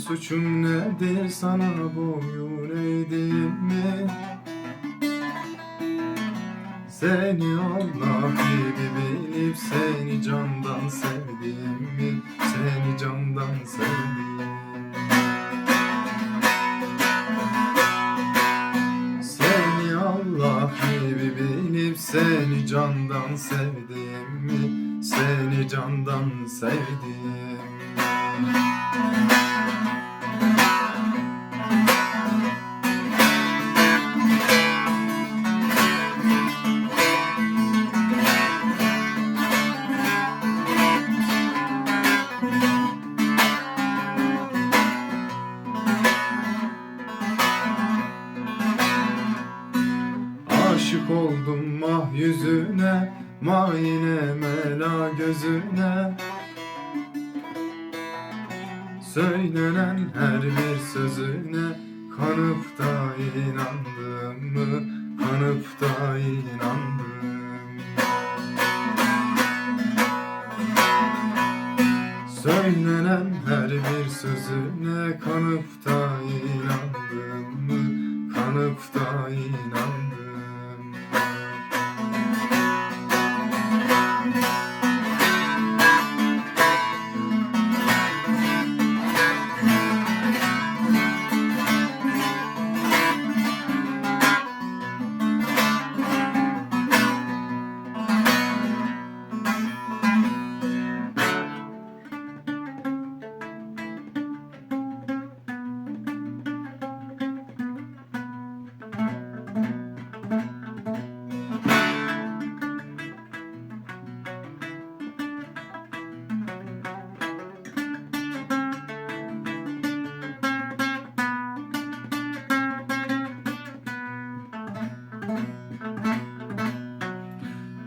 suçum nedir sana boyun eğdim mi? Seni Allah gibi bilip seni candan sevdim mi? Seni candan sevdim Seni Allah gibi bilip seni candan sevdim mi? Seni candan sevdim oldum mah yüzüne Mayine mela gözüne Söylenen her bir sözüne Kanıp da inandım mı? Kanıp da inandım Söylenen her bir sözüne Kanıp da inandım mı? Kanıp da inandım Bye.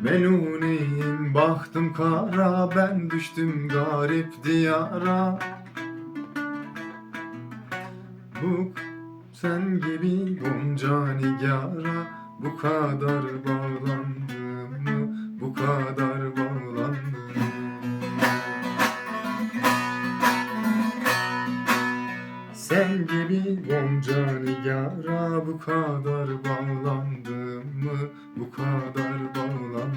Meluneyim bahtım kara ben düştüm garip diyara. Bu sen gibi gonca nigara bu kadar bağlandım mı? Bu kadar bağlandım Sen gibi gonca nigara bu kadar bağlandım mı? Bu kadar bağlandım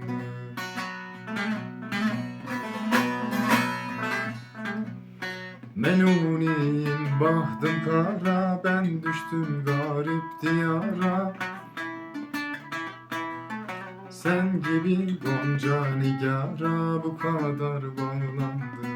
mı? Meluniyim bahtım kara ben düştüm garip diyara. Sen gibi gonca nigara bu kadar bağlandım